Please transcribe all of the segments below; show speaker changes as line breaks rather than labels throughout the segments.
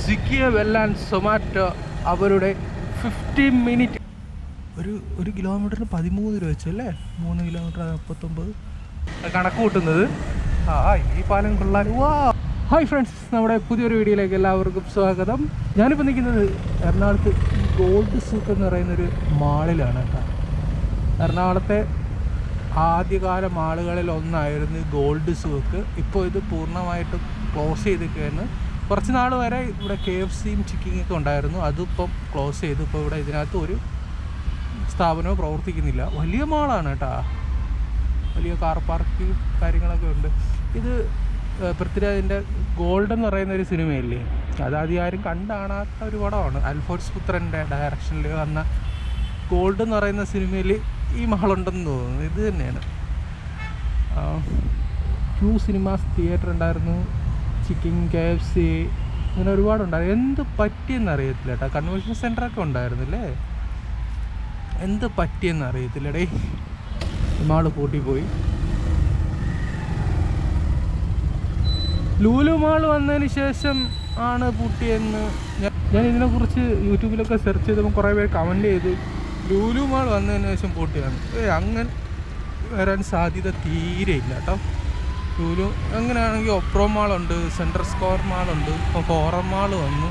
സ്വിഗ്ഗിയെ വെല്ലാൻ സൊമാറ്റോ അവരുടെ fifty minute ഒരു ഒരു കിലോമീറ്ററിന് പതിമൂന്ന് രൂപ വെച്ചു അല്ലേ? മൂന്ന് കിലോമീറ്റർ മുപ്പത്തൊമ്പത്. കണക്ക് കൂട്ടുന്നത്. ആ ഈ പാലം കൊള്ളാൻ വാ. ഹായ് ഫ്രണ്ട്സ് നമ്മുടെ പുതിയൊരു വീഡിയോയിലേക്ക് എല്ലാവർക്കും സ്വാഗതം. ഞാനിപ്പോൾ നിൽക്കുന്നത് എറണാകുളത്ത് ഗോൾഡ് സൂക്ക് എന്ന് പറയുന്നൊരു മാളിലാണ് കേട്ടോ. എറണാകുളത്തെ ആദ്യകാല മാളുകളിൽ ഒന്നായിരുന്നു ഗോൾഡ് സൂക്ക് ഇപ്പോൾ ഇത് പൂർണമായിട്ടും ക്ലോസ് ചെയ്തിരിക്കുകയാണ്. കുറച്ച് നാൾ വരെ ഇവിടെ കെ എഫ് സിയും ചിക്കിങ് ഒക്കെ ഉണ്ടായിരുന്നു. അതിപ്പം ക്ലോസ് ചെയ്തു. ഇപ്പോൾ ഇവിടെ ഇതിനകത്ത് ഒരു സ്ഥാപനവും പ്രവർത്തിക്കുന്നില്ല. വലിയ മാളാണ് കേട്ടോ. വലിയ കാർ പാർക്ക് കാര്യങ്ങളൊക്കെ ഉണ്ട്. ഇത് പൃഥ്വിരാജിന്റെ ഗോൾഡ് എന്ന് പറയുന്ന ഒരു സിനിമയില്ലേ? അത് ആരും കണ്ടാണാത്ത ഒരു പടമാണ്. അൽഫോൻസ് പുത്രന്റെ ഡയറക്ഷനിൽ വന്ന ഗോൾഡ് എന്ന് പറയുന്ന സിനിമയിൽ ഈ മകളുണ്ടെന്ന് തോന്നുന്നു. ഇത് തന്നെയാണ്. ക്യൂ സിനിമാസ് തിയേറ്റർ ഉണ്ടായിരുന്നു. ചിക്കൻ കെ എഫ് സി അങ്ങനെ ഒരുപാടുണ്ടായിരുന്നു എന്ത് പറ്റിയെന്ന് അറിയത്തില്ല കേട്ടോ കൺവെൻഷൻ സെന്ററൊക്കെ ഉണ്ടായിരുന്നില്ലേ? എന്ത് പറ്റിയെന്ന് അറിയത്തില്ലടേ മാൾ പൂട്ടിപ്പോയി. ലൂലു മാൾ വന്നതിന് ശേഷം ആണ് പൂട്ടിയെന്ന് ഞാൻ ഞാൻ ഇതിനെക്കുറിച്ച് യൂട്യൂബിലൊക്കെ സെർച്ച് ചെയ്തപ്പോൾ കുറേ പേര് കമന്റ് ചെയ്തു. ലൂലു മാൾ വന്നതിന് ശേഷം പൂട്ടിയാണ് ഏ അങ്ങനെ വരാൻ സാധ്യത തീരെ ഇല്ല കേട്ടോ. ലൂലു അങ്ങനെയാണെങ്കിൽ ഒപ്രോ മാളുണ്ട് സെൻട്രൽ സ്ക്വയർ മാളുണ്ട് ഇപ്പോൾ ഫോറം മാൾ വന്നു.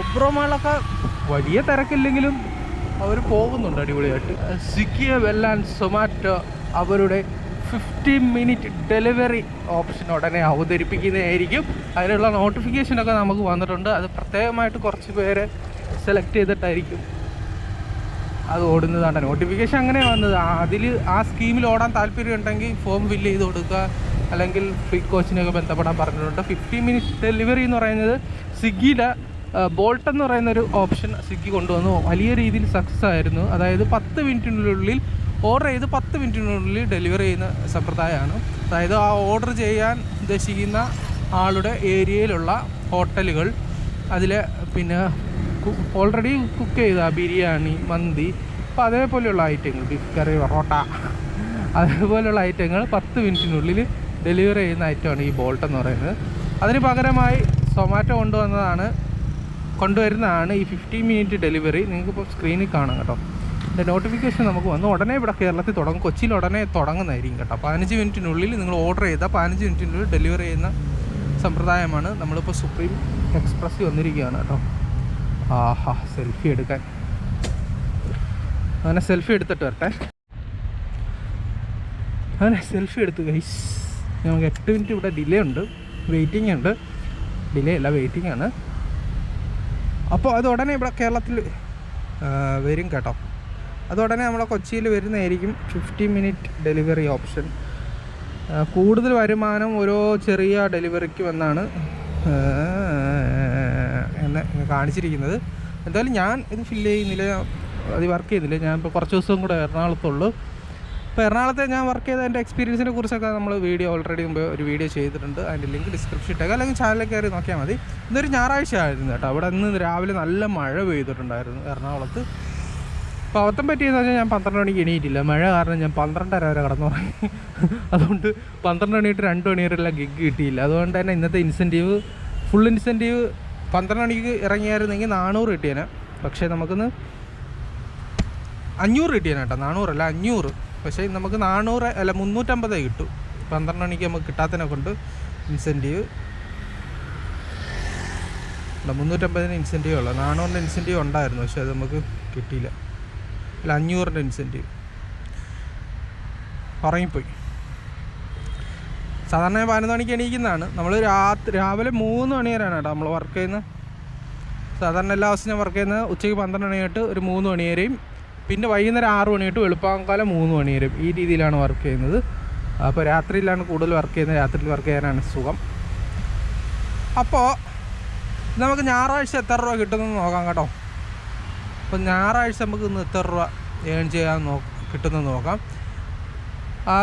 ഒപ്രോ മാളൊക്കെ വലിയ തിരക്കില്ലെങ്കിലും അവർ പോകുന്നുണ്ട് അടിപൊളിയായിട്ട്. സ്വിഗ്ഗിയെ വെല്ലാൻ സൊമാറ്റോ അവരുടെ ഫിഫ്റ്റി മിനിറ്റ് ഡെലിവറി ഓപ്ഷൻ ഉടനെ അവതരിപ്പിക്കുന്നതായിരിക്കും. അതിനുള്ള നോട്ടിഫിക്കേഷനൊക്കെ നമുക്ക് വന്നിട്ടുണ്ട്. അത് പ്രത്യേകമായിട്ട് കുറച്ച് പേരെ സെലക്ട് ചെയ്തിട്ടായിരിക്കും അത് ഓടുന്നതാണ്. നോട്ടിഫിക്കേഷൻ അങ്ങനെ വന്നത്. അതിൽ ആ സ്കീമിൽ ഓടാൻ താല്പര്യം ഉണ്ടെങ്കിൽ ഫോം ഫില്ല് ചെയ്ത് കൊടുക്കുക. അല്ലെങ്കിൽ ഫ്രീ കോച്ചിനെയൊക്കെ ബന്ധപ്പെടാൻ പറഞ്ഞിട്ടുണ്ട്. ഫിഫ്റ്റി മിനിറ്റ്സ് ഡെലിവറി എന്ന് പറയുന്നത് സ്വിഗ്ഗിയുടെ ബോൾട്ട് എന്ന് പറയുന്ന ഒരു ഓപ്ഷൻ സ്വിഗ്ഗി കൊണ്ടുവന്നു. വലിയ രീതിയിൽ സക്സസ് ആയിരുന്നു. അതായത് പത്ത് മിനിറ്റിനുള്ളിൽ ഓർഡർ ചെയ്ത് പത്ത് മിനിറ്റിനുള്ളിൽ ഡെലിവറി ചെയ്യുന്ന സമ്പ്രദായമാണ്. അതായത് ആ ഓർഡർ ചെയ്യാൻ ഉദ്ദേശിക്കുന്ന ആളുടെ ഏരിയയിലുള്ള ഹോട്ടലുകൾ. അതിലെ പിന്നെ ഓൾറെഡി കുക്ക് ചെയ്ത ബിരിയാണി മന്തി അപ്പോൾ അതേപോലെയുള്ള ഐറ്റങ്ങൾ ബീഫ് കറി പൊറോട്ട അതേപോലെയുള്ള ഐറ്റങ്ങൾ പത്ത് മിനിറ്റിനുള്ളിൽ ഡെലിവറി ചെയ്യുന്ന ഐറ്റമാണ് ഈ ബോൾട്ട് എന്ന് പറയുന്നത്. അതിന് പകരമായി സൊമാറ്റോ കൊണ്ടുവന്നതാണ് കൊണ്ടുവരുന്നതാണ് ഈ ഫിഫ്റ്റി മിനിറ്റ് ഡെലിവറി നിങ്ങൾക്കിപ്പോൾ സ്ക്രീനിൽ കാണാം കേട്ടോ. എന്റെ നോട്ടിഫിക്കേഷൻ നമുക്ക് വന്നു. ഉടനെ ഇവിടെ കേരളത്തിൽ തുടങ്ങും. കൊച്ചിയിൽ ഉടനെ തുടങ്ങുന്നതായിരിക്കും കേട്ടോ. പതിനഞ്ച് മിനിറ്റിനുള്ളിൽ നിങ്ങൾ ഓർഡർ ചെയ്താൽ പതിനഞ്ച് മിനിറ്റിനുള്ളിൽ ഡെലിവറി ചെയ്യുന്ന സമ്പ്രദായമാണ് നമ്മളിപ്പോൾ സുപ്രീം എക്സ്പ്രസ് വന്നിരിക്കുകയാണ് കേട്ടോ. ആഹാ സെൽഫി എടുക്കാൻ. അങ്ങനെ സെൽഫി എടുത്തിട്ട് വരട്ടെ. അങ്ങനെ സെൽഫി എടുത്തു ഗൈസ് നമുക്ക് എട്ട് മിനിറ്റ് ഇവിടെ ഡിലേ ഉണ്ട്. വെയിറ്റിംഗ് ഉണ്ട്. ഡിലേ അല്ല വെയിറ്റിംഗ് ആണ്. അപ്പോൾ അത് ഉടനെ ഇവിടെ കേരളത്തിൽ വരും കേട്ടോ. അത് ഉടനെ നമ്മളെ കൊച്ചിയിൽ വരുന്നതായിരിക്കും ഫിഫ്റ്റി മിനിറ്റ് ഡെലിവറി ഓപ്ഷൻ കൂടുതൽ വരുമാനം ഓരോ ചെറിയ ഡെലിവറിക്ക് വന്നാണ് എന്നെ കാണിച്ചിരിക്കുന്നത്. എന്തായാലും ഞാൻ ഇത് ഫില്ല് ചെയ്യുന്നില്ല അത് വർക്ക് ചെയ്യുന്നില്ല. ഞാനിപ്പോൾ കുറച്ച് ദിവസം കൂടെ എറണാകുളത്തുള്ളൂ. ഇപ്പോൾ എറണാകുളത്തെ ഞാൻ വർക്ക് ചെയ്ത എന്റെ എക്സ്പീരിയൻസിനെ കുറിച്ചൊക്കെ നമ്മൾ വീഡിയോ ഓൾറെഡി മുമ്പ് ഒരു വീഡിയോ ചെയ്തിട്ടുണ്ട്. അതിന്റെ ലിങ്ക് ഡിസ്ക്രിപ്ഷൻ ഇട്ടേക്കാം. അല്ലെങ്കിൽ ചാനലിൽ കയറി നോക്കിയാൽ മതി. ഇന്നൊരു ഞായറാഴ്ച ആയിരുന്നു കേട്ടോ. അവിടെ ഇന്ന് രാവിലെ നല്ല മഴ പെയ്തിട്ടുണ്ടായിരുന്നു എറണാകുളത്ത്. അപ്പോൾ അബദ്ധം പറ്റിയെന്ന് വെച്ചാൽ ഞാൻ പന്ത്രണ്ട് മണിക്ക് എണീറ്റില്ല. മഴ കാരണം ഞാൻ പന്ത്രണ്ടര വരെ കടന്നുറങ്ങി. അതുകൊണ്ട് പന്ത്രണ്ട് മണി തൊട്ട് രണ്ട് മണി വരെയുള്ള ഗിഗ് കിട്ടിയില്ല. അതുകൊണ്ട് തന്നെ ഇന്നത്തെ ഇൻസെന്റീവ് ഫുൾ ഇൻസെന്റീവ് പന്ത്രണ്ട് മണിക്ക് ഇറങ്ങിയായിരുന്നെങ്കിൽ നാനൂറ് കിട്ടിയേനെ. പക്ഷേ നമുക്കിന്ന് അഞ്ഞൂറ് കിട്ടിയേനെ കേട്ടോ. നാനൂറല്ല അഞ്ഞൂറ്. പക്ഷേ നമുക്ക് നാനൂറ് അല്ല മുന്നൂറ്റമ്പതേ കിട്ടും. പന്ത്രണ്ട് മണിക്ക് നമുക്ക് കിട്ടാത്തതിനെ കൊണ്ട് ഇൻസെന്റീവ്. അല്ല മുന്നൂറ്റമ്പതിന് ഇൻസെന്റീവ് ഉള്ളു. നാനൂറിന്റെ ഇൻസെന്റീവ് ഉണ്ടായിരുന്നു പക്ഷേ അത് നമുക്ക് കിട്ടിയില്ല. അല്ല അഞ്ഞൂറിന്റെ ഇൻസെന്റീവ്. ഉറങ്ങിപ്പോയി. സാധാരണ പതിനൊന്ന് മണിക്ക് എണീക്കുന്നതാണ്. നമ്മൾ രാത്രി രാവിലെ മൂന്ന് മണി വരെയാണ് കേട്ടോ നമ്മൾ വർക്ക് ചെയ്യുന്നത്. സാധാരണ എല്ലാ ദിവസവും ഞാൻ വർക്ക് ചെയ്യുന്നത് ഉച്ചയ്ക്ക് പന്ത്രണ്ട് മണി തൊട്ട് ഒരു മൂന്ന് മണി വരെയും പിന്നെ വൈകുന്നേരം ആറ് മണി തൊട്ട് വെളുപ്പാങ്കാലം മൂന്ന് മണി വരും ഈ രീതിയിലാണ് വർക്ക് ചെയ്യുന്നത്. അപ്പോൾ രാത്രിയിലാണ് കൂടുതൽ വർക്ക് ചെയ്യുന്നത്. രാത്രിയിൽ വർക്ക് ചെയ്യാനാണ് സുഖം. അപ്പോൾ നമുക്ക് ഞായറാഴ്ച എത്ര രൂപ കിട്ടുമെന്ന് നോക്കാം കേട്ടോ. അപ്പോൾ ഞായറാഴ്ച നമുക്ക് ഇന്ന് എത്ര രൂപ ഏൺ ചെയ്യാൻ നോ കിട്ടുമെന്ന് നോക്കാം.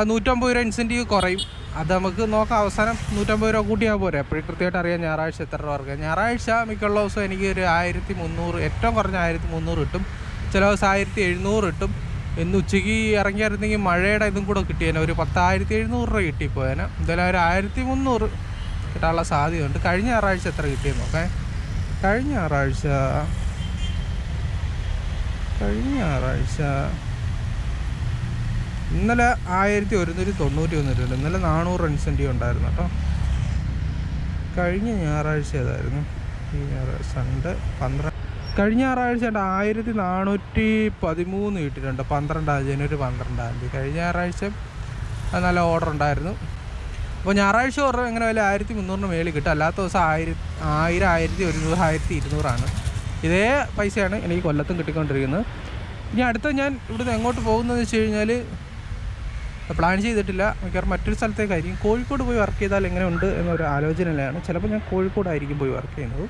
നൂറ്റമ്പത് രൂപ ഇൻസെന്റീവ് കുറയും. അത് നമുക്ക് നോക്കാം അവസാനം. നൂറ്റമ്പത് രൂപ കൂട്ടിയാൽ പോരെ. അപ്പോഴും കൃത്യമായിട്ട് അറിയാം ഞായറാഴ്ച എത്ര രൂപ വർക്ക് ഞായറാഴ്ച മിക്കുള്ള ദിവസം എനിക്ക് ഒരു ആയിരത്തി മുന്നൂറ് ഏറ്റവും കുറഞ്ഞ ആയിരത്തി മുന്നൂറ് കിട്ടും. ചില ദിവസം ആയിരത്തി എഴുന്നൂറ് കിട്ടും. ഇന്ന് ഉച്ചയ്ക്ക് ഇറങ്ങിയായിരുന്നെങ്കിൽ മഴയുടെ ഇതും കൂടെ കിട്ടിയേനെ. ഒരു പത്തായിരത്തി എഴുന്നൂറ് രൂപ കിട്ടിപ്പോയേനെ. എന്തായാലും ഒരു ആയിരത്തി മുന്നൂറ് കിട്ടാനുള്ള സാധ്യതയുണ്ട്. കഴിഞ്ഞ ഞായറാഴ്ച എത്ര കിട്ടിയെന്ന് നോക്കേ. കഴിഞ്ഞ ഞായറാഴ്ച കഴിഞ്ഞ ഞായറാഴ്ച ഇന്നലെ ആയിരത്തി ഒരുന്നൂറ്റി തൊണ്ണൂറ്റി ഒന്ന് രൂപ ഇന്നലെ നാനൂറ് റൺസിന്റെ ഉണ്ടായിരുന്നു കേട്ടോ. കഴിഞ്ഞ ഞായറാഴ്ച ഏതായിരുന്നു? ഈ ഞായറാഴ്ച സൺഡേ പന്ത്രണ്ട് കഴിഞ്ഞ ഞായറാഴ്ച ആയിരത്തി നാനൂറ്റി പതിമൂന്ന് കിട്ടിയിട്ടുണ്ട്. പന്ത്രണ്ടാം ജനുവരി പന്ത്രണ്ടാം തീയതി. കഴിഞ്ഞ ഞായറാഴ്ച നല്ല ഓർഡർ ഉണ്ടായിരുന്നു. അപ്പോൾ ഞായറാഴ്ച ഓർഡർ എങ്ങനെ വല്ല ആയിരത്തി മുന്നൂറിന് മേളിൽ കിട്ടും. അല്ലാത്ത ദിവസം ആയിരം ആയിരം ആയിരത്തി ഒരുന്നൂറ് ആയിരത്തി ഇരുന്നൂറാണ് ഇതേ പൈസയാണ് എനിക്ക് കൊല്ലത്തും കിട്ടിക്കൊണ്ടിരിക്കുന്നത്. ഇനി അടുത്ത ഞാൻ ഇവിടുന്ന് എങ്ങോട്ട് പോകുന്നതെന്ന് വെച്ച് കഴിഞ്ഞാൽ പ്ലാൻ ചെയ്തിട്ടില്ല. മിക്കവാറും മറ്റൊരു സ്ഥലത്തേക്കായിരിക്കും. കോഴിക്കോട് പോയി വർക്ക് ചെയ്താൽ എങ്ങനെ ഉണ്ട് എന്നൊരു ആലോചനയിലാണ്. ചിലപ്പോൾ ഞാൻ കോഴിക്കോടായിരിക്കും പോയി വർക്ക് ചെയ്യുന്നത്.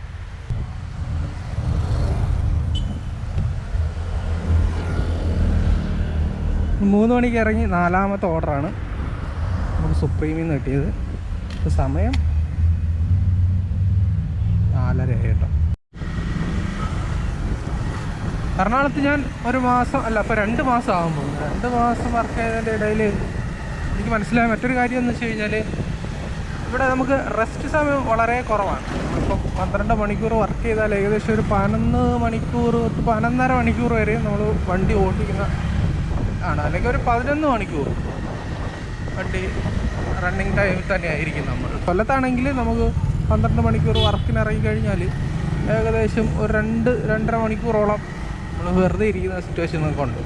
മൂന്ന് മണിക്ക് ഇറങ്ങി നാലാമത്തെ ഓർഡറാണ് നമുക്ക് സുപ്രീമിൽ നിന്ന് കിട്ടിയത്. സമയം നാലര കേട്ടോ. എറണാകുളത്ത് ഞാൻ ഒരു മാസം അല്ല അപ്പോൾ രണ്ട് മാസം ആകുമ്പോൾ രണ്ട് മാസം വർക്ക് ചെയ്തതിന്റെ ഇടയിൽ എനിക്ക് മനസ്സിലായ മറ്റൊരു കാര്യം എന്ന് വെച്ച് കഴിഞ്ഞാൽ ഇവിടെ നമുക്ക് റെസ്റ്റ് സമയം വളരെ കുറവാണ്. ഇപ്പം പന്ത്രണ്ട് മണിക്കൂർ വർക്ക് ചെയ്താൽ ഏകദേശം ഒരു പതിനൊന്ന് മണിക്കൂർ പതിനൊന്നര മണിക്കൂർ വരെ നമ്മൾ വണ്ടി ഓടിക്കുന്ന ആണ്. അല്ലെങ്കിൽ ഒരു പതിനൊന്ന് മണിക്കൂർ. വണ്ടി റണ്ണിങ് ടൈമിൽ തന്നെ ആയിരിക്കും നമ്മൾ. കൊല്ലത്താണെങ്കിൽ നമുക്ക് പന്ത്രണ്ട് മണിക്കൂർ വർക്കിന് ഇറങ്ങി കഴിഞ്ഞാൽ ഏകദേശം ഒരു രണ്ട് രണ്ടര മണിക്കൂറോളം നമ്മൾ വെറുതെ ഇരിക്കുന്ന സിറ്റുവേഷൻ നമുക്കുണ്ട്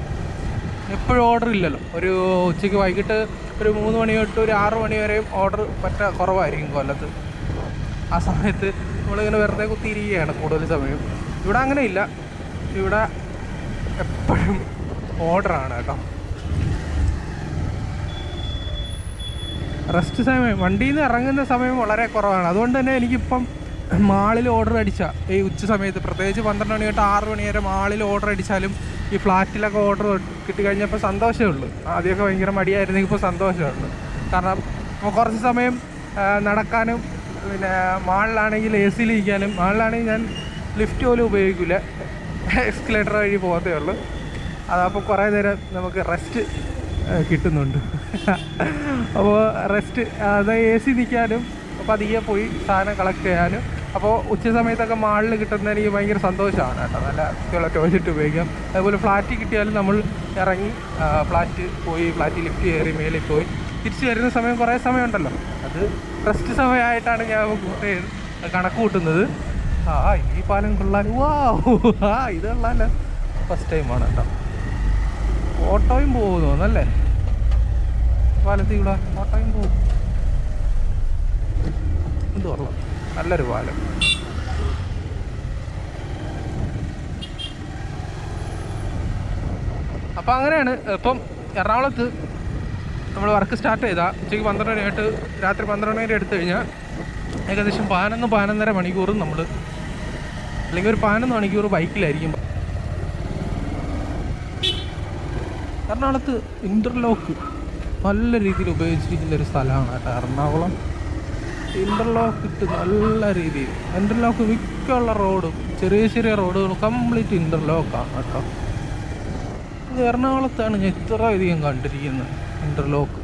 എപ്പോഴും ഓർഡർ ഇല്ലല്ലോ. ഒരു ഉച്ചയ്ക്ക് വൈകിട്ട് ഒരു മൂന്ന് മണി തൊട്ട് ഒരു ആറ് മണി വരെയും ഓർഡർ പറ്റ കുറവായിരിക്കും കൊല്ലത്ത്. ആ സമയത്ത് നമ്മളിങ്ങനെ വെറുതെ കുത്തിയിരിക്കുകയാണ് കൂടുതൽ സമയം. ഇവിടെ അങ്ങനെ ഇല്ല ഇവിടെ എപ്പോഴും ഓർഡറാണ് കേട്ടോ. റെസ്റ്റ് സമയം വണ്ടിയിൽ നിന്ന് ഇറങ്ങുന്ന സമയം വളരെ കുറവാണ്. അതുകൊണ്ട് തന്നെ എനിക്കിപ്പം മാളിൽ ഓർഡർ അടിച്ച. ഈ ഉച്ച സമയത്ത് പ്രത്യേകിച്ച് പന്ത്രണ്ട് മണി തൊട്ട് ആറ് മണി വരെ മാളിൽ ഓർഡർ അടിച്ചാലും ഈ ഫ്ലാറ്റിലൊക്കെ ഓർഡർ കിട്ടിക്കഴിഞ്ഞപ്പോൾ സന്തോഷമേ ഉള്ളൂ. ആദ്യമൊക്കെ ഭയങ്കര മടിയായിരുന്നെങ്കിൽ ഇപ്പോൾ സന്തോഷമുള്ളൂ കാരണം ഇപ്പോൾ കുറച്ച് സമയം നടക്കാനും പിന്നെ മാളിലാണെങ്കിൽ എ സിയിലിരിക്കാനും മാളിലാണെങ്കിൽ ഞാൻ ലിഫ്റ്റ് പോലും ഉപയോഗിക്കില്ല. എക്സ്കലേറ്റർ വഴി പോകത്തേ ഉള്ളൂ. അതപ്പോൾ കുറേ നേരം നമുക്ക് റെസ്റ്റ് കിട്ടുന്നുണ്ട്. അപ്പോൾ റെസ്റ്റ് അതായത് എ സി നിൽക്കാനും അപ്പോൾ അധികം പോയി സാധനം കളക്ട് ചെയ്യാനും. അപ്പോൾ ഉച്ച സമയത്തൊക്കെ മാളിൽ കിട്ടുന്ന എനിക്ക് ഭയങ്കര സന്തോഷമാണ് കേട്ടോ. നല്ല വൃത്തിയുള്ള ടോയ്ലറ്റ് ഉപയോഗിക്കാം. അതുപോലെ ഫ്ലാറ്റ് കിട്ടിയാലും നമ്മൾ ഇറങ്ങി ഫ്ലാറ്റ് പോയി ഫ്ലാറ്റ് ലിഫ്റ്റ് കയറി മേലിൽ പോയി. തിരിച്ചു വരുന്ന സമയം കുറേ സമയമുണ്ടല്ലോ. അത് റെസ്റ്റ് സമയമായിട്ടാണ് ഞാൻ കൂട്ടി കണക്ക് കൂട്ടുന്നത്. ആ ഈ പാലം കൊള്ളാൻ വാ ഇത് കൊള്ളാലോ. ഫസ്റ്റ് ടൈമാണ് കേട്ടോ. ഓട്ടോയും പോകുമെന്ന് തോന്നല്ലേ പാലത്തിൽ കൂടെ ഓട്ടോയും പോകും. എന്ത് പറഞ്ഞു നല്ലൊരു പാലം. അപ്പം അങ്ങനെയാണ്. ഇപ്പം എറണാകുളത്ത് നമ്മൾ വർക്ക് സ്റ്റാർട്ട് ചെയ്താൽ ഉച്ചയ്ക്ക് പന്ത്രണ്ട് മണിയായിട്ട് രാത്രി പന്ത്രണ്ട് മണി എടുത്തു കഴിഞ്ഞാൽ ഏകദേശം പതിനൊന്ന് പതിനൊന്നര മണിക്കൂറും നമ്മൾ അല്ലെങ്കിൽ ഒരു പതിനൊന്ന് മണിക്കൂർ ബൈക്കിലായിരിക്കും. എറണാകുളത്ത് ഇന്റർലോക്ക് നല്ല രീതിയിൽ ഉപയോഗിച്ചിരിക്കുന്ന ഒരു സ്ഥലമാണ് കേട്ടോ. എറണാകുളം ഇന്റർലോക്ക് ഇട്ട് നല്ല രീതിയിൽ. ഇന്റർലോക്ക് മിക്കുള്ള റോഡും ചെറിയ ചെറിയ റോഡുകളും കംപ്ലീറ്റ് ഇന്റർലോക്കാണ് കേട്ടോ. ഇത് എറണാകുളത്താണ് ഞാൻ ഇത്ര അധികം കണ്ടിരിക്കുന്നത് ഇന്റർലോക്ക്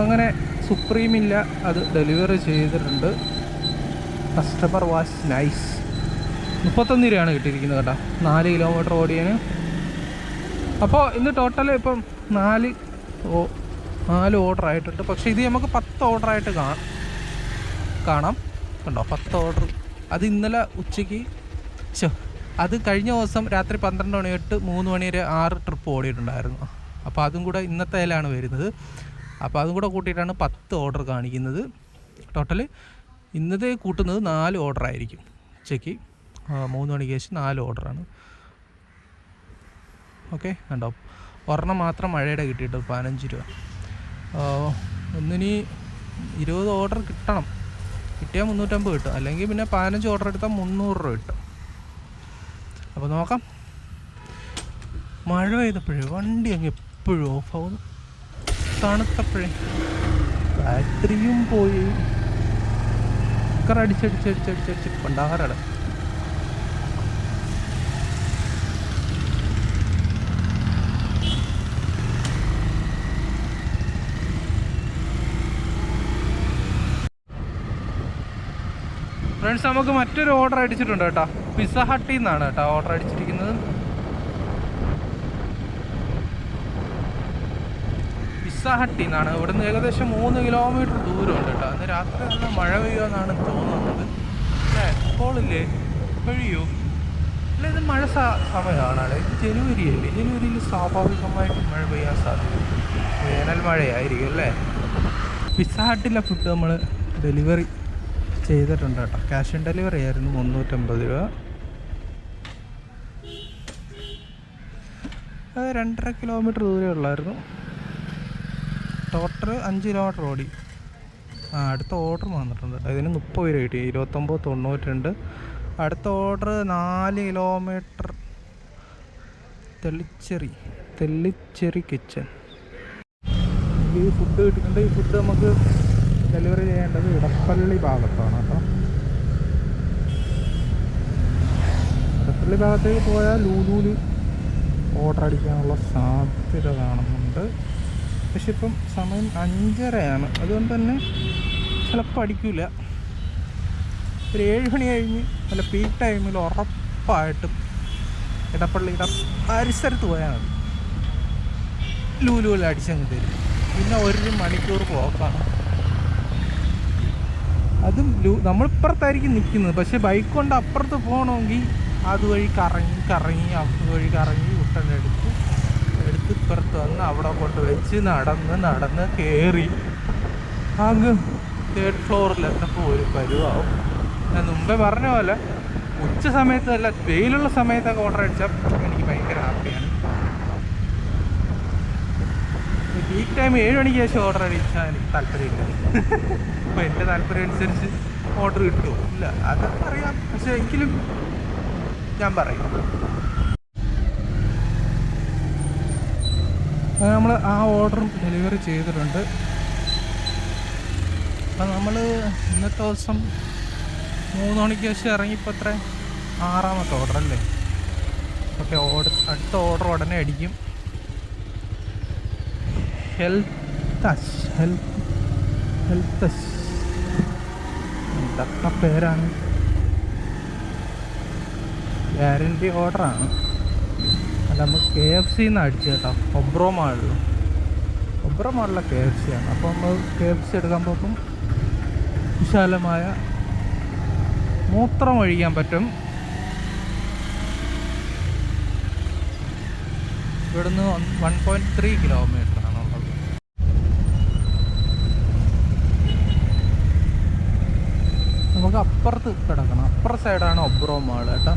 അങ്ങനെ സുപ്രീമില്ല അത് ഡെലിവറി ചെയ്തിട്ടുണ്ട്. കസ്റ്റമർ വാസ് നൈസ് മുപ്പത്തൊന്ന് രൂപയാണ് കിട്ടിയിരിക്കുന്നത് കേട്ടോ. നാല് കിലോമീറ്റർ ഓടിയതിന്. അപ്പോൾ ഇന്ന് ടോട്ടൽ ഇപ്പം നാല് ഓ നാല് ഓർഡർ ആയിട്ടുണ്ട്. പക്ഷേ ഇത് നമുക്ക് പത്ത് ഓർഡർ ആയിട്ട് കാണാം. കാണാം. കണ്ടോ? പത്ത് ഓർഡർ അത് ഇന്നലെ ഉച്ചയ്ക്ക് ശോ അത് കഴിഞ്ഞ ദിവസം രാത്രി പന്ത്രണ്ട് മണി തൊട്ട് മൂന്ന് മണി വരെ ആറ് ട്രിപ്പ് ഓടിയിട്ടുണ്ടായിരുന്നു. അപ്പോൾ അതും കൂടെ ഇന്നത്തേലാണ് വരുന്നത്. അപ്പോൾ അതും കൂടെ കൂട്ടിയിട്ടാണ് പത്ത് ഓർഡർ കാണിക്കുന്നത്. ടോട്ടൽ ഇന്നത്തെ കൂട്ടുന്നത് നാല് ഓർഡർ ആയിരിക്കും. ഉച്ചയ്ക്ക് മൂന്ന് മണിക്ക് ശേഷം നാല് ഓർഡറാണ് ഓക്കെ കണ്ടോ ഒരെണ്ണം മാത്രം മഴയുടെ കിട്ടിയിട്ട് പതിനഞ്ച് രൂപ. ഒന്നിനി ഇരുപത് ഓർഡർ കിട്ടണം. കിട്ടിയാൽ മുന്നൂറ്റമ്പത് കിട്ടും. അല്ലെങ്കിൽ പിന്നെ പതിനഞ്ച് ഓർഡർ എടുത്താൽ മുന്നൂറ് രൂപ കിട്ടും. അപ്പോൾ നോക്കാം. മഴ പെയ്തപ്പോഴേ വണ്ടി അങ്ങ് എപ്പോഴും ഓഫാവും തണുത്തപ്പോഴേ ബാറ്ററിയും പോയി. സ്റ്റിക്കർ അടിച്ചടിച്ചടിച്ചടിച്ചടിച്ച് പണ്ടാറാണ് ഫ്രണ്ട്സ് നമുക്ക് മറ്റൊരു ഓർഡർ അടിച്ചിട്ടുണ്ട് കേട്ടോ. പിസ്സ ഹട്ടിൽ നിന്നാണ് കേട്ടോ ഓർഡർ അടിച്ചിരിക്കുന്നത്. പിസ്സ ഹട്ടിൽ നിന്നാണ് ഇവിടുന്ന് ഏകദേശം മൂന്ന് കിലോമീറ്റർ ദൂരമുണ്ട് കേട്ടോ. അന്ന് രാത്രി നല്ല മഴ പെയ്യുമെന്നാണ് തോന്നുന്നത്. അല്ലേ? ഇപ്പോഴില്ലേ പെയ്യോ? അല്ല ഇത് മഴ സമയമാണ് ഇത് ജനുവരി അല്ലേ ജനുവരിയിൽ സ്വാഭാവികമായിട്ട് മഴ പെയ്യാൻ സാധ്യത വേനൽ മഴയായിരിക്കും അല്ലേ? പിസ്സ ഹട്ടിലെ ഫുഡ് നമ്മൾ ഡെലിവറി ചെയ്തിട്ടുണ്ട് കേട്ടോ. ക്യാഷ് ഓൺ ഡെലിവറി ആയിരുന്നു മുന്നൂറ്റമ്പത് രൂപ. അത് രണ്ടര കിലോമീറ്റർ ദൂരെ ഉള്ളായിരുന്നു. ടോട്ടൽ അഞ്ച് കിലോമീറ്റർ ഓടി. ആ അടുത്ത ഓർഡർ വന്നിട്ടുണ്ട് അതിന് മുപ്പത് രൂപ കിട്ടി. ഇരുപത്തൊമ്പത് തൊണ്ണൂറ്റിരണ്ട്. അടുത്ത ഓർഡർ നാല് കിലോമീറ്റർ തെള്ളിച്ചെറി. തെള്ളിച്ചെറി കിച്ചൺ ഈ ഫുഡ് കിട്ടുന്നുണ്ട് ഈ ഫുഡ് നമുക്ക് ഡെലിവറി ചെയ്യേണ്ടത് ഇടപ്പള്ളി ഭാഗത്താണ് കേട്ടോ. ഇടപ്പള്ളി ഭാഗത്തേക്ക് പോയാൽ ലൂലൂൽ ഓർഡർ അടിക്കാനുള്ള സാധ്യത കാണുന്നുണ്ട്. പക്ഷെ ഇപ്പം സമയം അഞ്ചരയാണ്. അതുകൊണ്ട് തന്നെ ചിലപ്പോൾ അടിക്കില്ല ഒരു ഏഴ് മണി കഴിഞ്ഞ് നല്ല പീക്ക് ടൈമിൽ ഉറപ്പായിട്ടും ഇടപ്പള്ളിയുടെ പരിസരത്ത് പോയാൽ മതി. ലൂലുവിൽ അടിച്ചങ്ങ് തരും. പിന്നെ ഒരു മണിക്കൂർ പോക്കാണ് അതും നമ്മളിപ്പുറത്തായിരിക്കും നിൽക്കുന്നത്. പക്ഷെ ബൈക്ക് കൊണ്ട് അപ്പുറത്ത് പോകണമെങ്കിൽ അതുവഴി കറങ്ങി കറങ്ങി അതുവഴി കറങ്ങി ഉട്ടനെടുത്ത് എടുത്ത് ഇപ്പുറത്ത് വന്ന് അവിടെ കൊണ്ട് വെച്ച് നടന്ന് നടന്ന് കയറി അങ്ങ് തേർഡ് ഫ്ലോറിലെത്തപ്പോൾ ഒരു പരുവാവും. ഞാൻ മുമ്പേ പറഞ്ഞ പോലെ ഉച്ച സമയത്തല്ല വെയിലുള്ള സമയത്തൊക്കെ ഓർഡർ അടിച്ചാൽ എനിക്ക് ഭയങ്കര ഹാപ്പിയാണ് പീക്ക് ടൈം ഏഴ് മണിക്ക് ശേഷം ഓർഡർ അടിച്ചാൽ എനിക്ക് താല്പര്യമില്ല. അപ്പോൾ എന്റെ താല്പര്യം അനുസരിച്ച് ഓർഡർ കിട്ടുമോ ഇല്ല അതൊക്കെ അറിയാം. പക്ഷേ എങ്കിലും ഞാൻ പറയും. നമ്മൾ ആ ഓർഡറും ഡെലിവറി ചെയ്തിട്ടുണ്ട്. അപ്പം നമ്മൾ ഇന്നത്തെ ദിവസം മൂന്ന് മണിക്ക് ശേഷം ഇറങ്ങിയപ്പോൾ അത്ര ആറാമത്തെ ഓർഡർ അല്ലേ? ഓക്കെ ഓർഡർ അടുത്ത ഓർഡർ ഉടനെ അടിക്കും. ഹെൽത്തസ് ഹെൽത്ത് ഹെൽത്തസ് എന്തൊക്കെ പേരാണ്. ഗ്യാരണ്ടി ഓർഡറാണ് അല്ല നമ്മൾ കെ എഫ് സിന്ന് അടിച്ചു കേട്ടോ. ഒബ്രോ മാളിൽ ഒബ്രോ മാളിലെ കെ എഫ് സി ആണ്. അപ്പോൾ നമ്മൾ കെ എഫ് സി എടുക്കാൻ പോകും വിശാലമായ മൂത്രം ഒഴിക്കാൻ പറ്റും. ഇവിടുന്ന് വൺ പോയിന്റ് ത്രീ കിലോമീറ്റർ ആണുള്ളത് നമുക്ക് അപ്പുറത്ത് കിടക്കണം. അപ്പുറ സൈഡാണ് ഒബ്രോ മാൾ കേട്ടോ.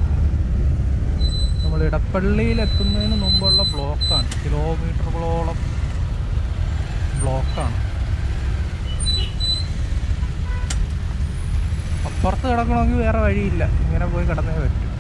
നമ്മൾ ഇടപ്പള്ളിയിൽ എത്തുന്നതിന് മുമ്പുള്ള ബ്ലോക്കാണ് കിലോമീറ്ററുകളോളം ബ്ലോക്കാണ് അപ്പുറത്ത് കിടക്കണമെങ്കിൽ വേറെ വഴിയില്ല. ഇങ്ങനെ പോയി കിടന്നേ പറ്റും.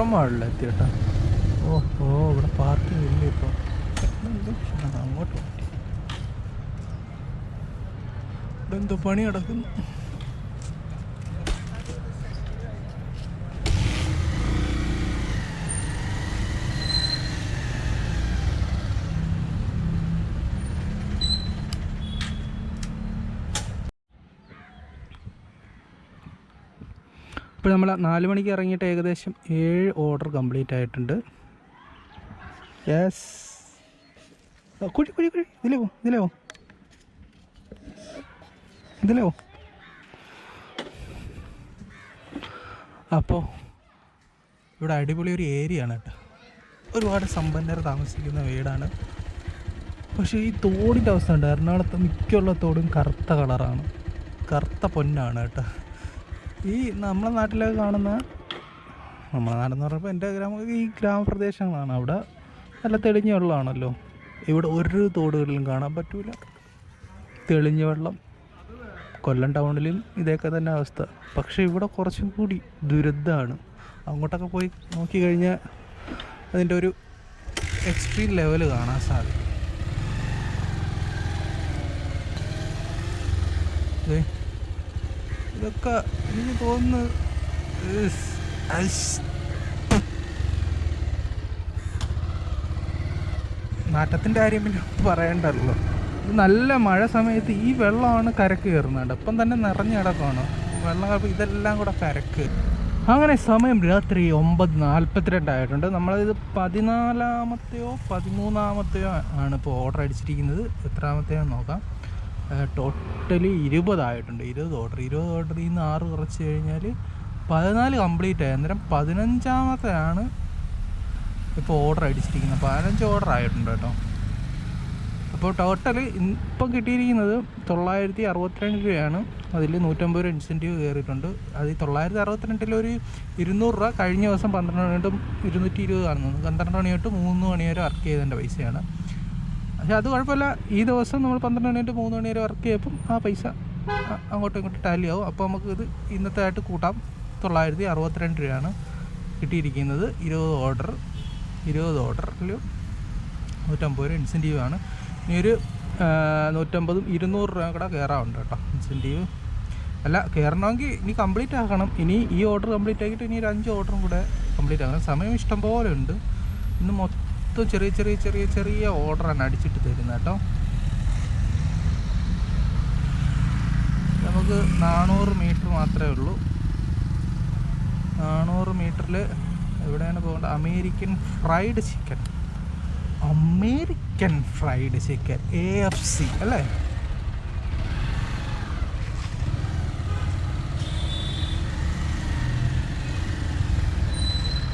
അപ്പുറം മാളിൽ എത്തി കേട്ടോ ഓ ഓ ഇവിടെ പാർക്കിംഗ് ഇല്ല ഇപ്പോൾ അങ്ങോട്ട് മാറ്റി ഇവിടെ എന്തോ പണി നടക്കുന്നു. ഇപ്പോൾ നമ്മൾ നാല് മണിക്ക് ഇറങ്ങിയിട്ട് ഏകദേശം ഏഴ് ഓർഡർ കംപ്ലീറ്റ് ആയിട്ടുണ്ട്. യെസ് കുഴി കുഴി കുഴി. ഇതിലേ പോ ഇതിലേ പോ. ഇതിലേ പോ. അപ്പോൾ ഇവിടെ അടിപൊളി ഒരു ഏരിയ ആണ് കേട്ടോ. ഒരുപാട് സമ്പന്നർ താമസിക്കുന്ന വീടാണ്. പക്ഷേ ഈ തോടിന്റെ അവസ്ഥ ഉണ്ട്. എറണാകുളത്ത് മിക്കുള്ള തോടും കറുത്ത കളറാണ്. കറുത്ത പൊന്നാണ് കേട്ടോ. ഈ നമ്മളെ നാട്ടിലൊക്കെ കാണുന്ന നമ്മളെ നാടെന്ന് പറയുമ്പോൾ എന്റെ ഗ്രാമ ഈ ഗ്രാമപ്രദേശങ്ങളാണ്. അവിടെ നല്ല തെളിഞ്ഞ വെള്ളമാണല്ലോ ഇവിടെ ഒരു തോടുകളിലും കാണാൻ പറ്റൂല. തെളിഞ്ഞ വെള്ളം കൊല്ലം ടൗണിലും ഇതൊക്കെ തന്നെ അവസ്ഥ. പക്ഷേ ഇവിടെ കുറച്ചും കൂടി ദുരിതമാണ്. അങ്ങോട്ടൊക്കെ പോയി നോക്കിക്കഴിഞ്ഞാൽ അതിന്റെ ഒരു എക്സ്ട്രീം ലെവൽ കാണാൻ സാധിക്കും. ഇതൊക്കെ എനിക്ക് തോന്നുന്നു നാട്ടത്തിന്റെ കാര്യം പിന്നെ പറയണ്ടല്ലോ. നല്ല മഴ സമയത്ത് ഈ വെള്ളമാണ് കരക്ക് കയറുന്നത് ഇപ്പം തന്നെ നിറഞ്ഞു കിടക്കുകയാണ് വെള്ളം ഇതെല്ലാം കൂടെ കരക്ക്. അങ്ങനെ സമയം രാത്രി ഒമ്പത് നാൽപ്പത്തിരണ്ടായിട്ടുണ്ട് നമ്മളിത് പതിനാലാമത്തെയോ പതിമൂന്നാമത്തെയോ ആണ് ഇപ്പോൾ ഓർഡർ അടിച്ചിരിക്കുന്നത്. എത്രാമത്തെയോ നോക്കാം. ടോട്ടലി ഇരുപതായിട്ടുണ്ട്. ഇരുപത് ഓർഡർ ഇരുപത് ഓർഡറിൽ നിന്ന് ആറ് കുറച്ച് കഴിഞ്ഞാൽ പതിനാല് കംപ്ലീറ്റ് ആയി. അന്നേരം പതിനഞ്ചാമത്തെയാണ് ഇപ്പോൾ ഓർഡർ അടിച്ചിരിക്കുന്നത്. പതിനഞ്ച് ഓർഡർ ആയിട്ടുണ്ട് കേട്ടോ. അപ്പോൾ ടോട്ടൽ ഇപ്പം കിട്ടിയിരിക്കുന്നത് തൊള്ളായിരത്തി അറുപത്തിരണ്ട് രൂപയാണ്. അതിൽ നൂറ്റമ്പത് രൂപ ഇൻസെന്റീവ് കയറിയിട്ടുണ്ട്. അത് തൊള്ളായിരത്തി അറുപത്തിരണ്ടിൽ ഒരു ഇരുന്നൂറ് രൂപ കഴിഞ്ഞ ദിവസം പന്ത്രണ്ട് മണി തൊട്ട് ഇരുന്നൂറ്റി ഇരുപത് കാണുന്നത് പന്ത്രണ്ട് മണി തൊട്ട് മൂന്ന് മണി വരെ വർക്ക് ചെയ്തതിന്റെ പൈസയാണ്. പക്ഷെ അത് കുഴപ്പമില്ല. ഈ ദിവസം നമ്മൾ പന്ത്രണ്ട് മണി തൊട്ട് മൂന്ന് മണി വരെ വർക്ക് ചെയ്യപ്പം ആ പൈസ അങ്ങോട്ടും ഇങ്ങോട്ടും ടാലി ആവും. അപ്പോൾ നമുക്ക് ഇത് ഇന്നത്തെ ആയിട്ട് കൂട്ടാം. തൊള്ളായിരത്തി അറുപത്തിരണ്ട് രൂപയാണ് കിട്ടിയിരിക്കുന്നത്. ഇരുപത് ഓർഡർ ഇരുപത് ഓർഡറിൽ നൂറ്റമ്പത് രൂപ ഇൻസെന്റീവ് ആണ്. ഇനി ഒരു നൂറ്റമ്പതും ഇരുന്നൂറ് രൂപ കൂടെ കയറാറുണ്ട് കേട്ടോ ഇൻസെന്റീവ് അല്ല കയറണമെങ്കിൽ ഇനി കംപ്ലീറ്റ് ആക്കണം. ഇനി ഈ ഓർഡർ കംപ്ലീറ്റ് ആക്കിയിട്ട് ഇനി ഒരു അഞ്ച് ഓർഡറും കൂടെ കംപ്ലീറ്റ് ആക്കണം. സമയം ഇഷ്ടം പോലെ ഉണ്ട്. ഇന്ന് മൊത്തം ചെറിയ ചെറിയ ചെറിയ ചെറിയ ഓർഡറാണ് അടിച്ചിട്ട് തരുന്നത് കേട്ടോ. നമുക്ക് നാനൂറ് മീറ്റർ മാത്രമേ ഉള്ളൂ. നാനൂറ് മീറ്ററിൽ എവിടെയാണ് പോകേണ്ടത്? American fried chicken American fried chicken A F C അല്ലേ?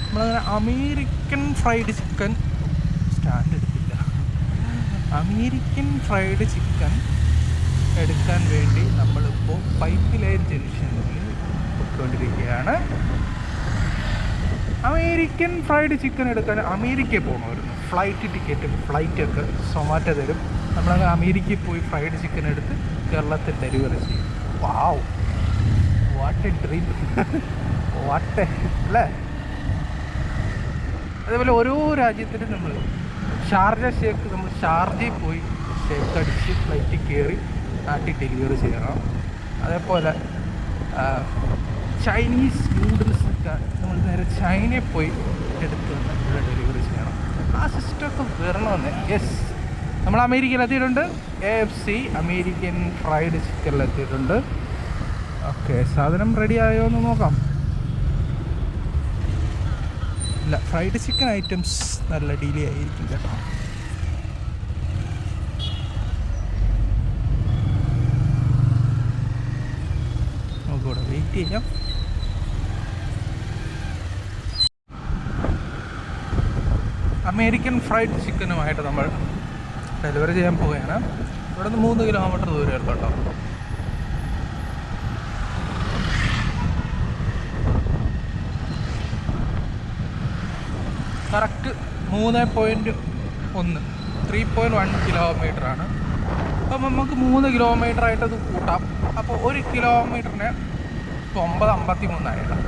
നമ്മളങ്ങനെ അമേരിക്കൻ ഫ്രൈഡ് ചിക്കൻ സ്റ്റാൻഡ് എടുത്തില്ല അമേരിക്കൻ ഫ്രൈഡ് ചിക്കൻ എടുക്കാൻ വേണ്ടി നമ്മളിപ്പോൾ പൈപ്പ് ലൈൻ ജംഗ്ഷനിൽ പൊയ്ക്കൊണ്ടിരിക്കുകയാണ്. അമേരിക്കൻ ഫ്രൈഡ് ചിക്കൻ എടുക്കാൻ അമേരിക്കയിൽ പോകണമായിരുന്നു ഫ്ലൈറ്റ് ടിക്കറ്റ് ഫ്ലൈറ്റൊക്കെ സൊമാറ്റോ തരും. നമ്മൾ അമേരിക്കയിൽ പോയി ഫ്രൈഡ് ചിക്കൻ എടുത്ത് കേരളത്തിൽ ഡെലിവറി ചെയ്യും. Wow what a dream. What a അല്ലേ? അതേപോലെ ഓരോ രാജ്യത്തിനും നമ്മൾ ഷാർജ ഷേക്ക് നമ്മൾ ഷാർജയിൽ പോയി ഷേക്ക് അടിച്ച് ഫ്ലൈറ്റിൽ കയറി നാട്ടിൽ ഡെലിവറി ചെയ്യണം. അതേപോലെ ചൈനീസ് നൂഡിൽസൊക്കെ നമ്മൾ നേരെ ചൈനയിൽ പോയി എടുത്ത് ഇവിടെ ഡെലിവറി ചെയ്യണം. ആ സിസ്റ്റമൊക്കെ വരണമെന്ന് യെസ് നമ്മൾ അമേരിക്കയിൽ എത്തിയിട്ടുണ്ട്. A F C American fried ചിക്കനിൽ എത്തിയിട്ടുണ്ട്. ഓക്കെ സാധനം റെഡി ആയോ എന്ന് നോക്കാം ഇല്ല ഫ്രൈഡ് ചിക്കൻ ഐറ്റംസ് നല്ല ഡീലി ആയിരിക്കും കേട്ടോ. നമുക്കിവിടെ വെയിറ്റ് ചെയ്യാം. അമേരിക്കൻ ഫ്രൈഡ് ചിക്കനുമായിട്ട് നമ്മൾ ഡെലിവറി ചെയ്യാൻ പോവുകയാണ്. ഇവിടെ നിന്ന് മൂന്ന് കിലോമീറ്റർ ദൂരം ഉള്ളൂ കറക്റ്റ് മൂന്ന് പോയിന്റ് ഒന്ന്. ത്രീ പോയിന്റ് വൺ കിലോമീറ്റർ ആണ്. അപ്പം നമുക്ക് മൂന്ന് കിലോമീറ്റർ ആയിട്ട് അത് കൂട്ടാം. അപ്പോൾ ഒരു കിലോമീറ്ററിന് ഇപ്പോൾ ഒമ്പത് അമ്പത്തി മൂന്നായിരം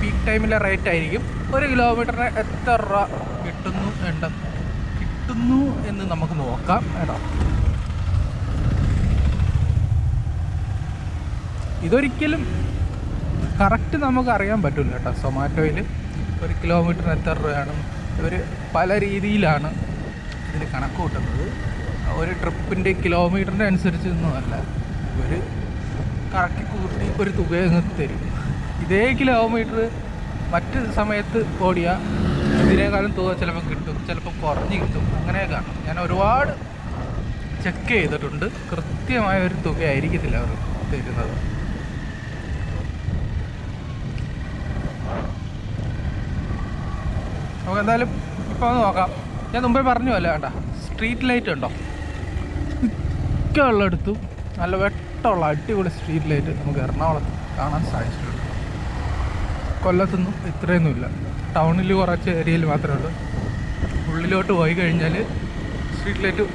പീക്ക് ടൈമിലെ റേറ്റ് ആയിരിക്കും. ഒരു കിലോമീറ്ററിന് എത്ര രൂപ കിട്ടുന്നു വേണ്ട കിട്ടുന്നു എന്ന് നമുക്ക് നോക്കാം കേട്ടോ. ഇതൊരിക്കലും കറക്റ്റ് നമുക്ക് അറിയാൻ പറ്റില്ല കേട്ടോ സൊമാറ്റോയിൽ ഒരു കിലോമീറ്ററിന് എത്ര രൂപയാണ് ഇവർ പല രീതിയിലാണ് ഇതിൽ കണക്ക് കൂട്ടുന്നത് ഒരു ട്രിപ്പിന്റെ കിലോമീറ്ററിന്റെ അനുസരിച്ച് ഒന്നുമല്ല. ഇവർ കറക്കി കൂട്ടി ഒരു തുക തരും. ഇതേ കിലോമീറ്റർ മറ്റ് സമയത്ത് ഓടിയാൽ ഇതിനേക്കാളും തുക ചിലപ്പോൾ കിട്ടും ചിലപ്പോൾ കുറഞ്ഞ് കിട്ടും. അങ്ങനെ കാണും. ഞാൻ ഒരുപാട് ചെക്ക് ചെയ്തിട്ടുണ്ട്. കൃത്യമായ ഒരു തുക ആയിരിക്കത്തില്ല അവർ തരുന്നത്. നമുക്ക് എന്തായാലും ഇപ്പോൾ ഒന്ന് നോക്കാം. ഞാൻ മുമ്പേ പറഞ്ഞു അല്ലേ വേണ്ട സ്ട്രീറ്റ് ലൈറ്റ് ഉണ്ടോ? ഒക്കെ ഉള്ളെടുത്തു നല്ല വെട്ടമുള്ള അടിപൊളി സ്ട്രീറ്റ് ലൈറ്റ് നമുക്ക് എറണാകുളത്ത് കാണാൻ സാധിച്ചിട്ടുണ്ട്. കൊല്ലത്തൊന്നും ഇത്രയൊന്നുമില്ല. ടൗണിൽ കുറച്ച് ഏരിയയിൽ മാത്രമേ ഉള്ളൂ. ഉള്ളിലോട്ട് പോയി കഴിഞ്ഞാൽ സ്ട്രീറ്റ് ലൈറ്റ്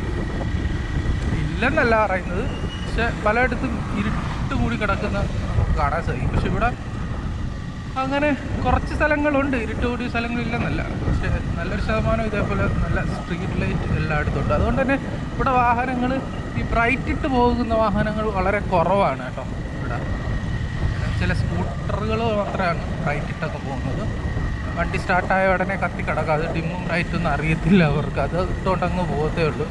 ഇല്ലെന്നല്ല പറയുന്നത്. പക്ഷെ പലയിടത്തും ഇരുട്ട് കൂടി കിടക്കുന്ന കാണാൻ സാധിക്കും. പക്ഷെ ഇവിടെ അങ്ങനെ കുറച്ച് സ്ഥലങ്ങളുണ്ട്. ഇരുട്ട് കൂടിയ സ്ഥലങ്ങളില്ലെന്നല്ല. പക്ഷേ നല്ലൊരു ശതമാനം ഇതേപോലെ നല്ല സ്ട്രീറ്റ് ലൈറ്റ് എല്ലായിടത്തും ഉണ്ട് അതുകൊണ്ട് തന്നെ ഇവിടെ വാഹനങ്ങൾ ഈ ബ്രൈറ്റ് ഇട്ട് പോകുന്ന വാഹനങ്ങൾ വളരെ കുറവാണ് കേട്ടോ ഇവിടെ. ചില സ്കൂട്ടറുകൾ മാത്രമാണ് ബ്രൈറ്റ് ഇട്ടൊക്കെ പോകുന്നത്. വണ്ടി സ്റ്റാർട്ടായ ഉടനെ കത്തി അത് ഡിമ്മും ബ്രൈറ്റൊന്നും അറിയത്തില്ല അവർക്ക്. അത് ഇട്ടുകൊണ്ട് അങ്ങ് പോകത്തേ ഉള്ളൂ.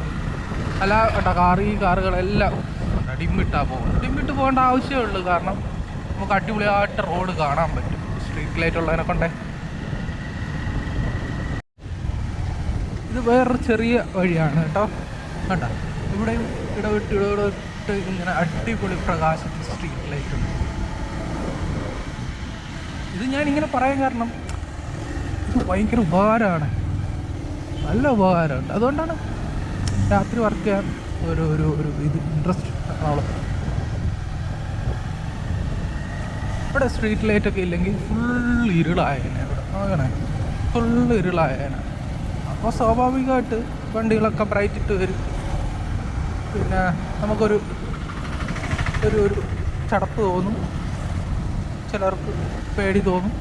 അല്ല കേട്ടോ കാർ ഈ കാറുകളെല്ലാം ഡിമ്മിട്ടാണ് പോകുന്നത്. ഡിമ്മിട്ട് പോകേണ്ട ആവശ്യമേ ഉള്ളൂ. കാരണം നമുക്ക് അടിപൊളിയായിട്ട് റോഡ് കാണാൻ പറ്റും. സ്ട്രീറ്റ് ലൈറ്റ് കൊണ്ടേ. ഇത് വേറൊരു ചെറിയ വഴിയാണ് കേട്ടോ. കണ്ട? ഇവിടെയും ഇടവിട്ട് ഇടവിട്ട് ഇങ്ങനെ അടിപൊളി പ്രകാശത്തിൽ സ്ട്രീറ്റ് ലൈറ്റ് ഉണ്ട് ഇത് ഞാൻ ഇങ്ങനെ പറയാൻ കാരണം ഇത് ഭയങ്കര ഉപകാരമാണ്. നല്ല ഉപകാരമുണ്ട്. അതുകൊണ്ടാണ് രാത്രി വർക്ക് ചെയ്യാൻ ഒരു ഒരു ഒരു ഇത് ഇൻട്രസ്റ്റ് എറണാകുളത്ത് ഇവിടെ സ്ട്രീറ്റ് ലൈറ്റ് ഒക്കെ ഇല്ലെങ്കിൽ ഫുൾ ഇരുളായേനെ ഇവിടെ. അങ്ങനെ ഫുൾ ഇരുളായേനെ. അപ്പോൾ സ്വാഭാവികമായിട്ട് വണ്ടികളൊക്കെ ബ്രൈറ്റ് ഇട്ട് വരും. പിന്നെ നമുക്കൊരു ഒരു ഒരു ചടപ്പ് തോന്നും. ചിലർക്ക് പേടി തോന്നും.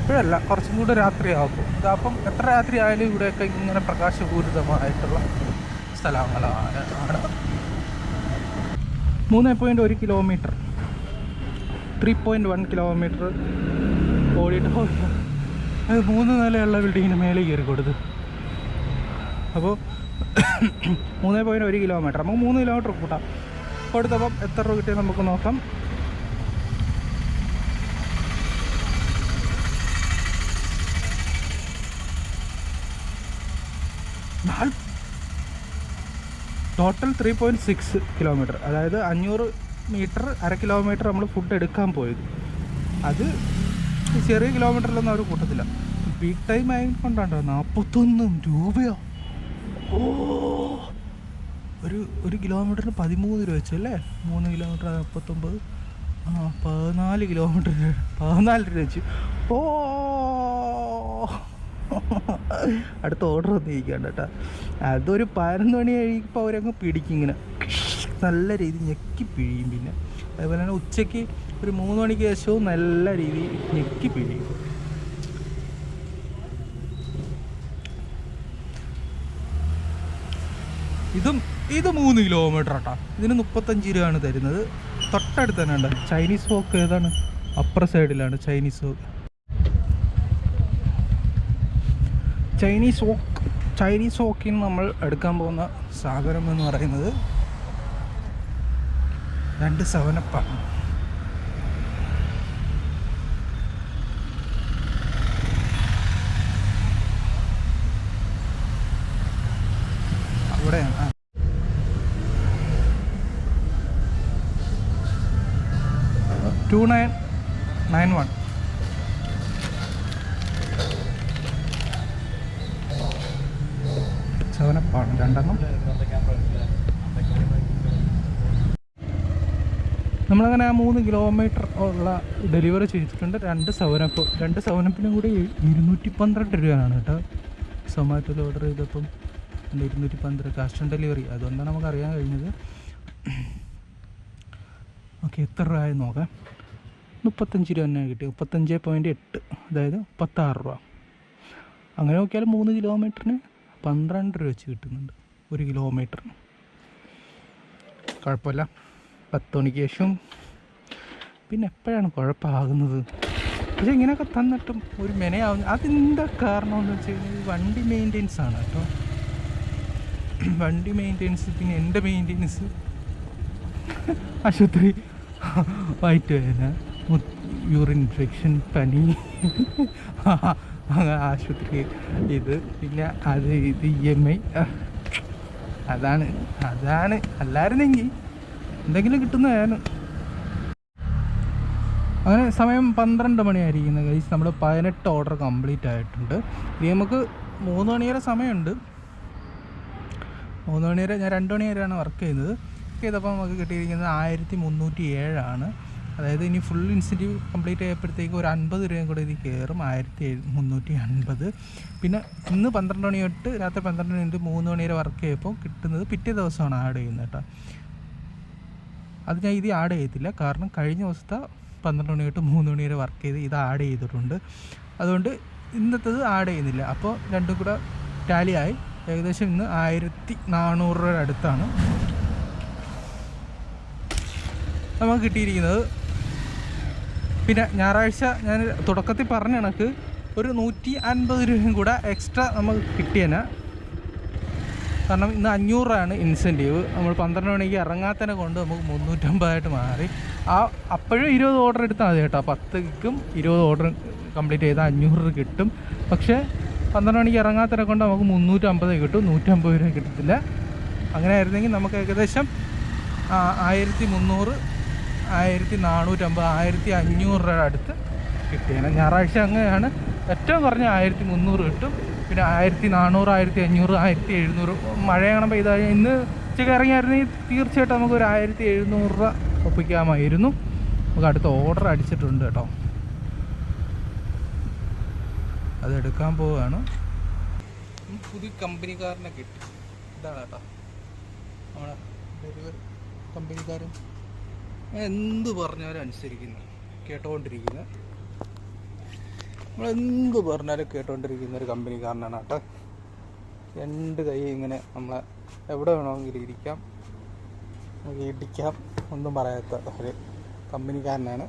ഇപ്പോഴല്ല കുറച്ചും കൂടെ രാത്രിയാകും. ഇതപ്പം എത്ര രാത്രി ആയാലും ഇവിടെയൊക്കെ ഇങ്ങനെ പ്രകാശപൂരിതമായിട്ടുള്ള സ്ഥലങ്ങളാണ്. ആണ് മൂന്ന് പോയിന്റ് ഒരു kilometre three point one kilometre ഓടിയിട്ട് അത് മൂന്ന് നിലയുള്ള ബിൽഡിങ്ങിന് മേലെ കയറി കൊടുത്ത്. അപ്പോൾ മൂന്ന് പോയിന്റ് ഒരു കിലോമീറ്റർ നമുക്ക് മൂന്ന് കിലോമീറ്റർ കൂട്ടാം. കൊടുത്തപ്പം എത്ര രൂപ കിട്ടിയാൽ നമുക്ക് നോക്കാം. Total three point six kilometre അതായത് അഞ്ഞൂറ് മീറ്റർ അര കിലോമീറ്റർ നമ്മൾ ഫുഡ് എടുക്കാൻ പോയത്. അത് ചെറിയ കിലോമീറ്ററിലൊന്നും അവർ കൂട്ടത്തില്ല. പീക്ക് ടൈം ആയിക്കൊണ്ടാണ്ടോ നാൽപ്പത്തൊന്നും രൂപയോ? ഓ ഒരു ഒരു കിലോമീറ്ററിന് പതിമൂന്ന് രൂപ വെച്ചു അല്ലേ? മൂന്ന് കിലോമീറ്റർ നാൽപ്പത്തൊമ്പത് ആ പതിനാല് കിലോമീറ്റർ പതിനാല് രൂപ വെച്ചു. ഓ അടുത്ത ഓർഡർ ഒന്നും ഇരിക്കാണ്ട് കേട്ടോ. അതൊരു പതിനൊന്ന് മണി കഴിയുമ്പോൾ അവരങ്ങ് പിടിക്കും ഇങ്ങനെ. നല്ല രീതിയിൽ ഞെക്കി പിഴിയും പിന്നെ. അതുപോലെ തന്നെ ഉച്ചയ്ക്ക് ഒരു മൂന്ന് മണിക്ക് ശേഷവും നല്ല രീതിയിൽ ഞെക്കി പിഴിയും. ഇതും ഇത് മൂന്ന് കിലോമീറ്റർ ആട്ടാ. ഇതിന് മുപ്പത്തഞ്ച് രൂപയാണ് തരുന്നത്. തൊട്ടടുത്ത് തന്നെ ഉണ്ട്. ചൈനീസ് വോക്ക് ഏതാണ്? അപ്പർ സൈഡിലാണ് Chinese wok Chinese wok Chinese വോക്കിൽ നിന്ന് നമ്മൾ എടുക്കാൻ പോകുന്ന സാഗരം എന്ന് പറയുന്നത് രണ്ട് സെവനപ്പാണ് അവിടെയാണ്. ടു നയൻ നയൻ വൺ സെവനപ്പാണ് രണ്ടെണ്ണം. നമ്മളങ്ങനെ ആ മൂന്ന് കിലോമീറ്റർ ഉള്ള ഡെലിവറി ചെയ്തിട്ടുണ്ട്. രണ്ട് സെവനപ്പ് രണ്ട് സെവനപ്പിനും കൂടി ഇരുന്നൂറ്റി പന്ത്രണ്ട് രൂപയാണ് കേട്ടോ. സൊമാറ്റോയിൽ ഓർഡർ ചെയ്തപ്പം ഇരുന്നൂറ്റി പന്ത്രണ്ട് കാസ്റ്റ് ഓൺ ഡെലിവറി അതുകൊണ്ടാണ് നമുക്ക് അറിയാൻ കഴിഞ്ഞത്. ഓക്കെ എത്ര രൂപ ആയി നോക്കാം. മുപ്പത്തഞ്ച് രൂപ തന്നെ കിട്ടി മുപ്പത്തഞ്ച് പോയിന്റ് എട്ട് അതായത് മുപ്പത്താറ് രൂപ. അങ്ങനെ നോക്കിയാൽ മൂന്ന് കിലോമീറ്ററിന് പന്ത്രണ്ട് രൂപ വെച്ച് കിട്ടുന്നുണ്ട്. ഒരു കിലോമീറ്ററിന് കുഴപ്പമില്ല. പത്ത് മണിക്ക് ശേഷം പിന്നെ എപ്പോഴാണ് കുഴപ്പമാകുന്നത്? പക്ഷെ ഇങ്ങനെയൊക്കെ തന്നിട്ടും ഒരു മെനയാവുന്ന അതെന്താ കാരണമെന്ന് വെച്ച് കഴിഞ്ഞാൽ വണ്ടി മെയിന്റെനൻസ് ആണ് കേട്ടോ. വണ്ടി മെയിന്റെനൻസ് പിന്നെ എന്റെ മെയിന്റെനൻസ് ആശുപത്രി വയറ്റ് വേദന യൂറിൻ ഇൻഫെക്ഷൻ പനി. ആശുപത്രി ഇത് പിന്നെ അത് ഇത് ഇ എം ഐ അതാണ് അതാണ്. അല്ലായിരുന്നെങ്കിൽ എന്തെങ്കിലും കിട്ടുന്നതാണ് അങ്ങനെ സമയം പന്ത്രണ്ട് മണിയായിരിക്കുന്നത് ഗൈസ് നമ്മൾ പതിനെട്ട് ഓർഡർ കംപ്ലീറ്റ് ആയിട്ടുണ്ട്. ഇനി നമുക്ക് മൂന്ന് മണി വരെ സമയമുണ്ട്. മൂന്ന് മണി വരെ ഞാൻ രണ്ട് മണി വരെയാണ് വർക്ക് ചെയ്യുന്നത്. വർക്ക് ചെയ്തപ്പോൾ നമുക്ക് കിട്ടിയിരിക്കുന്നത് ആയിരത്തി മുന്നൂറ്റി ഏഴാണ് അതായത് ഇനി ഫുൾ ഇൻസെന്റീവ് കംപ്ലീറ്റ് ചെയ്യപ്പോഴത്തേക്ക് ഒരു അൻപത് രൂപയും കൂടെ ഇത് കയറും. ആയിരത്തി മുന്നൂറ്റി അൻപത് പിന്നെ ഇന്ന് പന്ത്രണ്ട് മണി തൊട്ട് രാത്രി പന്ത്രണ്ട് മണി തൊട്ട് മൂന്ന് മണി വരെ വർക്ക് ചെയ്യപ്പോൾ കിട്ടുന്നത് പിറ്റേ ദിവസമാണ് ആഡ് ചെയ്യുന്നത് കേട്ടോ. അത് ഞാൻ ഇത് ആഡ് ചെയ്തില്ല കാരണം കഴിഞ്ഞ ദിവസത്തെ പന്ത്രണ്ട് മണി തൊട്ട് മൂന്ന് മണി വരെ വർക്ക് ചെയ്ത് ഇത് ആഡ് ചെയ്തിട്ടുണ്ട്. അതുകൊണ്ട് ഇന്നത്തേത് ആഡ് ചെയ്യുന്നില്ല. അപ്പോൾ രണ്ടും കൂടെ ടാലിയായി ഏകദേശം ഇന്ന് ആയിരത്തി നാനൂറ് രൂപയുടെ അടുത്താണ്. നമുക്ക് കിട്ടിയിരിക്കുന്നത് പിന്നെ ഞായറാഴ്ച ഞാൻ തുടക്കത്തിൽ പറഞ്ഞ കണക്ക് ഒരു നൂറ്റി അൻപത് രൂപയും കൂടെ എക്സ്ട്രാ നമുക്ക് കിട്ടിയന. കാരണം ഇന്ന് അഞ്ഞൂറ് രൂപയാണ് ഇൻസെന്റീവ്. നമ്മൾ പന്ത്രണ്ട് മണിക്ക് ഇറങ്ങാത്തതിനെ കൊണ്ട് നമുക്ക് മുന്നൂറ്റമ്പതായിട്ട് മാറി. ആ അപ്പോഴും ഇരുപത് ഓർഡർ എടുത്താൽ മതി കേട്ടോ. പത്തുക്കും ഇരുപത് ഓർഡർ കംപ്ലീറ്റ് ചെയ്താൽ അഞ്ഞൂറ് രൂപ കിട്ടും. പക്ഷേ പന്ത്രണ്ട് മണിക്ക് ഇറങ്ങാത്തതിനെ കൊണ്ട് നമുക്ക് മുന്നൂറ്റമ്പത് കിട്ടും. നൂറ്റമ്പത് രൂപ കിട്ടത്തില്ല. അങ്ങനെ ആയിരുന്നെങ്കിൽ നമുക്ക് ഏകദേശം ആയിരത്തി മുന്നൂറ് ആയിരത്തി നാനൂറ്റമ്പത് ആയിരത്തി അഞ്ഞൂറ് രൂപയുടെ അടുത്ത് കിട്ടിയാണ് ഞായറാഴ്ച അങ്ങനെയാണ്. ഏറ്റവും കുറഞ്ഞ ആയിരത്തി മുന്നൂറ് കിട്ടും. പിന്നെ ആയിരത്തി നാനൂറ് ആയിരത്തി അഞ്ഞൂറ് ആയിരത്തി എഴുന്നൂറ്. മഴയാണ് പെയ്ത ഇന്ന് ഉച്ചയ്ക്ക് ഇറങ്ങിയായിരുന്നെങ്കിൽ തീർച്ചയായിട്ടും നമുക്ക് ഒരു ആയിരത്തി എഴുന്നൂറ് രൂപ ഒപ്പിക്കാമായിരുന്നു. നമുക്ക് അടുത്ത ഓർഡർ അടിച്ചിട്ടുണ്ട് കേട്ടോ. അതെടുക്കാൻ പോവുകയാണ്. പുതിയ കമ്പനിക്കാരനെ കിട്ടി. ഇതാണ് കേട്ടോ. നമ്മളെ ഡെലിവറി കമ്പനിക്കാരൻ എന്ത് പറഞ്ഞാലും അനുസരിക്കുന്നു. കേട്ടോണ്ടിരിക്കുന്ന. നമ്മൾ എന്ത് പറഞ്ഞാലും കേട്ടുകൊണ്ടിരിക്കുന്ന ഒരു കമ്പനിക്കാരനാണ് കേട്ടോ. രണ്ട് കൈ ഇങ്ങനെ നമ്മളെ എവിടെ വേണമെങ്കിലും ഇരിക്കാം. ഇടിക്കാം. ഒന്നും പറയാത്ത ഒരു കമ്പനിക്കാരനാണ്.